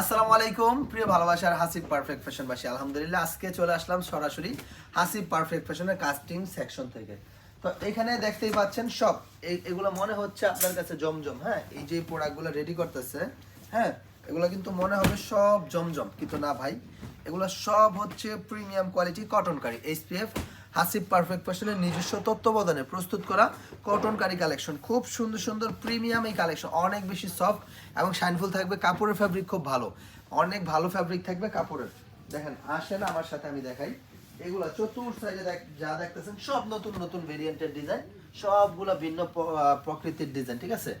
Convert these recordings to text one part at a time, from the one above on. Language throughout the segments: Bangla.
আসসালামু আলাইকুম, প্রিয় ভালোবাসার হাসিব পারফেক্ট ফ্যাশনবাসী আলহামদুলিল্লাহ আজকে চলে আসলাম সরাসরি হাসিব পারফেক্ট ফ্যাশনের কাস্টিং সেকশন থেকে। তো এখানে দেখতেই পাচ্ছেন সব এগুলো মনে হচ্ছে আপনার কাছে জমজম হ্যাঁ? এই যে প্রোডাক্টগুলো রেডি করতেছে হ্যাঁ? এগুলো কিন্তু মনে হবে সব জমজম, কিন্তু না ভাই, এগুলো সব হচ্ছে প্রিমিয়াম কোয়ালিটি কটন কারি H P F Hasib perfect ফ্যাশনের নিজস্ব তত্ত্বাবধানে প্রস্তুত করা কটন কারি কালেকশন। খুব সুন্দর সুন্দর, প্রিমিয়াম এই কালেকশন। অনেক বেশি সফট এবং শাইনফুল থাকবে, কাপড়ের ফ্যাব্রিক খুব ভালো। অনেক ভালো ফ্যাব্রিক থাকবে কাপড়ের। দেখেন, আসেন আমার সাথে, আমি দেখাই। এগুলো চতুর সাইডে যা দেখতেছেন, সব নতুন নতুন ভেরিয়েন্টের ডিজাইন সবগুলো ভিন্ন প্রকৃতির ডিজাইন ঠিক আছে?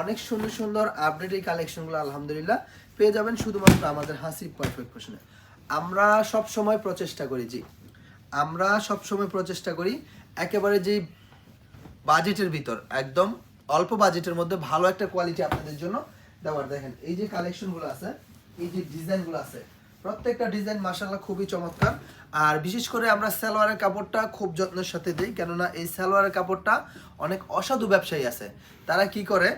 অনেক সুন্দর সুন্দর আপডেট এই কালেকশনগুলো, আলহামদুলিল্লাহ, পেয়ে যাবেন শুধুমাত্র আমাদের হাসিব পারফেক্ট ফ্যাশনে আমরা সব সময় প্রচেষ্টা করি জি। আমরা সব সময় প্রচেষ্টা করি একেবারে যে বাজেটের ভিতর, একদম অল্প বাজেটের মধ্যে ভালো একটা কোয়ালিটি আপনাদের জন্য দেওয়ার। দেখেন, এই যে কালেকশনগুলো আছে, এই যে ডিজাইনগুলো আছে, প্রত্যেকটা ডিজাইন মাসাল্লাহ খুবই চমৎকার। আর বিশেষ করে আমরা সালোয়ারের কাপড়টা খুব যত্নের সাথে দিই, কেননা এই সালোয়ারের কাপড়টা অনেক অসাধু ব্যবসায়ী আছে। তারা কি করে,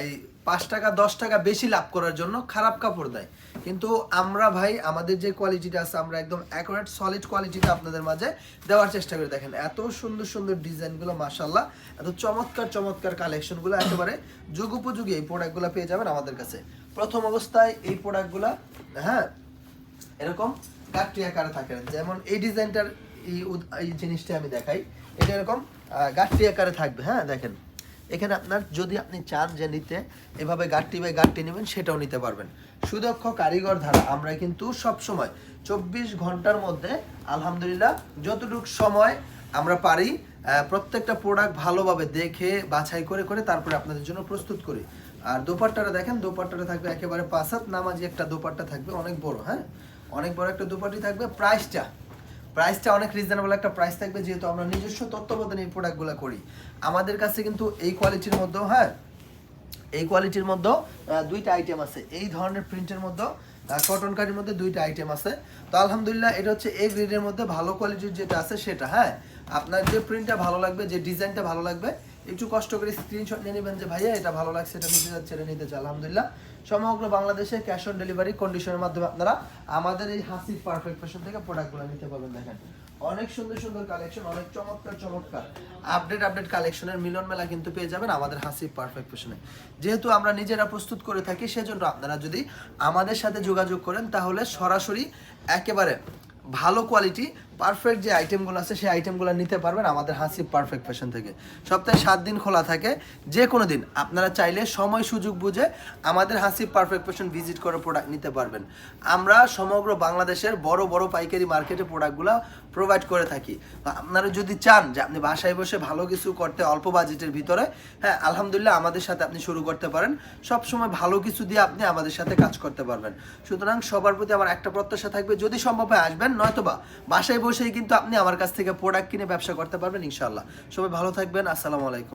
এই পাঁচ টাকা, দশ টাকা বেশি লাভ করার জন্য খারাপ কাপড় দেয়। কিন্তু আমরা ভাই, আমাদের যে কোয়ালিটিটা আছে, আমরা একদম অ্যাকুরেট সলিড কোয়ালিটিটা আপনাদের মাঝে দেওয়ার চেষ্টা করে। দেখেন, এত সুন্দর সুন্দর ডিজাইনগুলো মাসাল্লাহ এত চমৎকার চমৎকার কালেকশনগুলো একেবারে যুগ উপযোগী এই প্রোডাক্টগুলো পেয়ে যাবেন আমাদের কাছে। প্রথম অবস্থায় এই প্রোডাক্টগুলো হ্যাঁ এরকম গাঠটি আকারে থাকে। যেমন এই ডিজাইনটার এই জিনিসটা আমি দেখাই। এটা এরকম গাঠটি আকারে থাকবে হ্যাঁ দেখেন। এখানে আপনার যদি আপনি চান যে নিতে, এভাবে গাঠটি বাই গাঠটি নেবেন, সেটাও নিতে পারবেন। সুদক্ষ কারিগর ধারা, আমরা কিন্তু সব সময় চব্বিশ ঘণ্টার মধ্যে, আলহামদুলিল্লাহ, যতটুকু সময় আমরা পারি প্রত্যেকটা প্রোডাক্ট ভালোভাবে দেখে, বাছাই করে করে তারপরে আপনাদের জন্য প্রস্তুত করি। আর দোপাট্টাটা দেখেন, দোপাট্টাটা থাকবে একেবারে পাঁচাত নামাজি একটা দোপাট্টা থাকবে, অনেক বড় হ্যাঁ? অনেক বড় একটা দোপাটি থাকবে প্রাইসটা প্রাইসটা অনেক রিজনেবল একটা প্রাইস থাকবে যেহেতু আমরা নিজস্ব তত্ত্বাবধানে এই প্রোডাক্টগুলো করি। আমাদের কাছে কিন্তু এই কোয়ালিটির মধ্যেও হ্যাঁ এই কোয়ালিটির মধ্যে দুইটা আইটেম আছে। এই ধরনের প্রিন্টের মধ্যে কটন কাটির মধ্যে দুইটা আইটেম আছে। তো আলহামদুলিল্লাহ এটা হচ্ছে এই গ্রেডের মধ্যে ভালো কোয়ালিটির যেটা আছে সেটা হ্যাঁ। আপনার যে প্রিন্টটা ভালো লাগবে, যে ডিজাইনটা ভালো লাগবে একটু কষ্ট করে স্ক্রিনশট নিয়ে নেবেন যে, ভাইয়া, এটা ভালো লাগছে, এটা নিতে যাচ্ছে, এটা নিতে চাই আলহামদুলিল্লাহ। সমগ্র বাংলাদেশে ক্যাশ অন ডেলিভারি কন্ডিশনের মাধ্যমে আপনারা আমাদের এই হাসি পারফেক্ট ফ্যাশন থেকে প্রোডাক্টগুলো নিতে পারবেন, দেখেন। অনেক সুন্দর সুন্দর কালেকশন অনেক চমৎকার চমৎকার। আপডেট আপডেট কালেকশনের মিলন মেলা কিন্তু পেয়ে যাবেন আমাদের হাসি পারফেক্ট ফ্যাশনে যেহেতু আমরা নিজেরা প্রস্তুত করে থাকি, সেজন্য আপনারা যদি আমাদের সাথে যোগাযোগ করেন, তাহলে সরাসরি একেবারে ভালো কোয়ালিটি পারফেক্ট যে আইটেমগুলো আছে, সেই আইটেমগুলো নিতে পারবেন আমাদের হাসি পারফেক্ট ফ্যাশন থেকে। সপ্তাহে সাত দিন খোলা থাকে, যে কোনো দিন। আপনারা চাইলে সময় সুযোগ বুঝে আমাদের হাসি পারফেক্ট ফ্যাশন ভিজিট করে প্রোডাক্ট নিতে পারবেন। আমরা সমগ্র বাংলাদেশের বড় বড় পাইকারি মার্কেটে প্রোডাক্টগুলো প্রোভাইড করে থাকি। আপনারা যদি চান যে আপনি বাসায় বসে ভালো কিছু করতে অল্প বাজেটের ভিতরে হ্যাঁ আলহামদুলিল্লাহ আমাদের সাথে আপনি শুরু করতে পারেন। সব সময় ভালো কিছু দিয়ে আপনি আমাদের সাথে কাজ করতে পারবেন। সুতরাং সবার প্রতি আমার একটা প্রত্যাশা থাকবে, যদি সম্ভব হয় আসবেন, নয়তোবা বাসায় বসেই কিন্তু আপনি আমার কাছ থেকে প্রোডাক্ট কিনে ব্যবসা করতে পারবেন ইনশাল্লাহ সবাই ভালো থাকবেন, আসসালামু আলাইকুম।